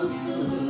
olsun.